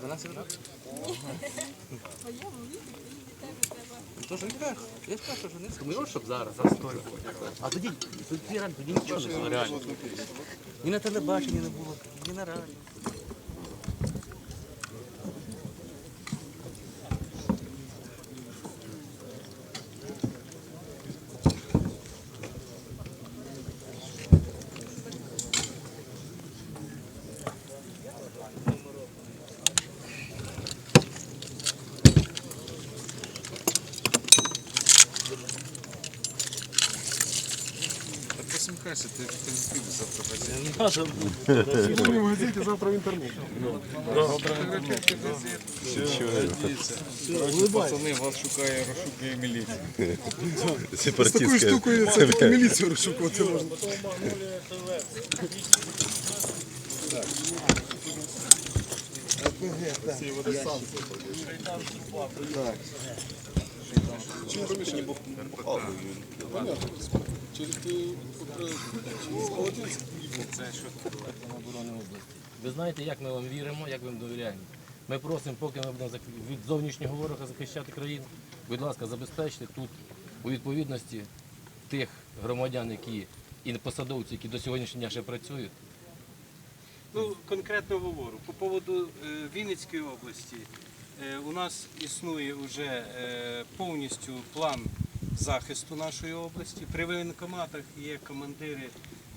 До нас? Ні. То ж я я ж кажу, не сумнівав, щоб зараз. А тоді, тоді, тоді нічого не було, реально. Ні на телебаченні не було, ні на радіо. Так ти, не підеш завтра газети. В газеті, завтра в інтернеті. Пацани, вас шукає, розшукує міліція. З такою штукою це міліцію розшукувати можна. Чим помішані? Через? Це що оборони області. Ви знаєте, як ми вам віримо, як ми вам довіряємо. Ми просимо, поки ми будемо від зовнішнього ворога захищати країну, будь ласка, забезпечте тут у відповідності тих громадян, які і посадовці, які до сьогоднішнього дня ще працюють. Ну, конкретно говорю. По поводу е, Вінницької області е, у нас існує вже е, повністю план захисту нашої області. При воєнкоматах є командири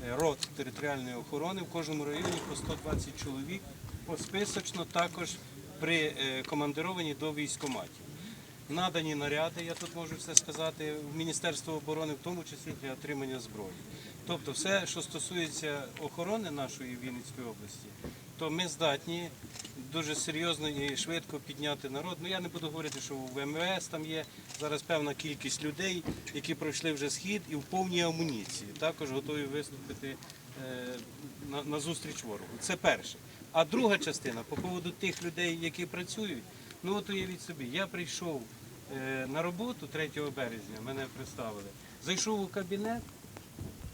е, рот територіальної охорони в кожному районі по 120 чоловік, посписочно також при е, командированні до військоматів. Надані наряди, я тут можу все сказати, в Міністерство оборони, в тому числі для отримання зброї. Тобто все, що стосується охорони нашої Вінницької області, то ми здатні дуже серйозно і швидко підняти народ. Ну я не буду говорити, що в МВС там є зараз певна кількість людей, які пройшли вже схід і в повній амуніції. Також готові виступити е, на, на зустріч ворогу. Це перше. А друга частина по поводу тих людей, які працюють. Ну от уявіть собі, я прийшов е, на роботу 3 березня, мене представили. Зайшов у кабінет,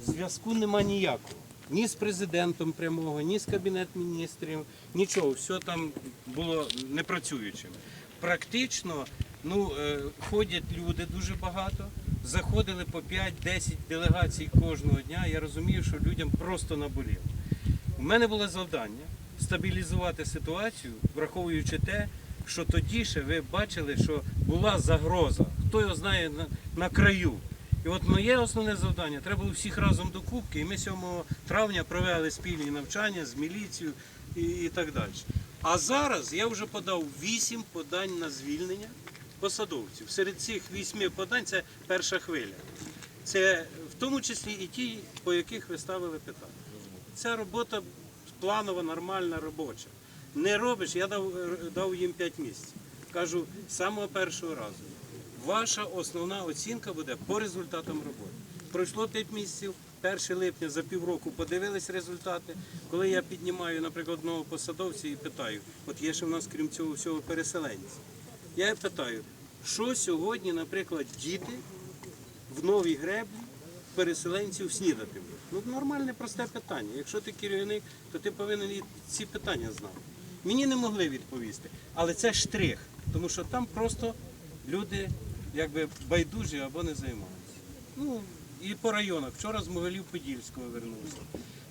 зв'язку нема ніякого. Ні з президентом прямого, ні з кабінет міністрів, нічого, все там було непрацюючим. Практично ну, е, ходять люди дуже багато, заходили по 5-10 делегацій кожного дня. Я розумію, що людям просто наболіло. У мене було завдання стабілізувати ситуацію, враховуючи те, що тоді ще ви бачили, що була загроза. Хто його знає на, на краю. І от моє основне завдання треба було всіх разом до кубки, і ми 7 травня провели спільні навчання з міліцією і, і так далі. А зараз я вже подав 8 подань на звільнення посадовців. Серед цих 8 подань це перша хвиля. Це в тому числі і ті, по яких ви ставили питання. Ця робота планова, нормальна, робоча. Не робиш, я дав, дав їм 5 місяців. Кажу, з самого першого разу. Ваша основна оцінка буде по результатам роботи. Пройшло 5 місяців, 1 липня за півроку подивились результати. Коли я піднімаю, наприклад, одного посадовця і питаю, от є ще в нас крім цього всього переселенці. Я питаю, що сьогодні, наприклад, діти в новій греблі переселенців снідатимуть? Ну, нормальне просте питання. Якщо ти керівник, то ти повинен і ці питання знати. Мені не могли відповісти, але це штрих, тому що там просто люди якби байдужі або не займаються. Ну, і по районах. Вчора з Могилів-Подільського вернувся.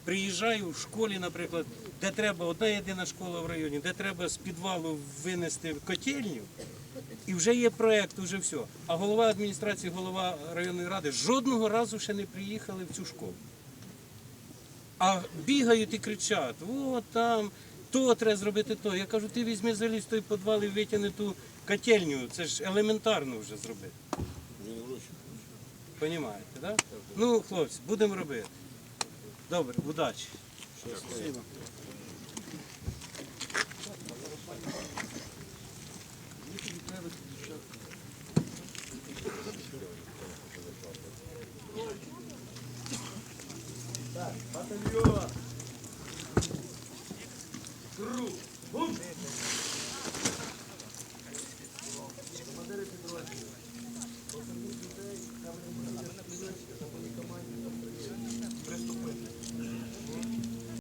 Приїжджаю в школі, наприклад, де треба одна єдина школа в районі, де треба з підвалу винести котельню, і вже є проєкт, вже все. А голова адміністрації, голова районної ради жодного разу ще не приїхали в цю школу. А бігають і кричать, о, там, то треба зробити то. Я кажу, ти візьми залізь в той підвал і витягни ту котельню. Це ж елементарно вже зробити. Понімаєте, так? Да? Ну, хлопці, будемо робити. Добре, удачі. true.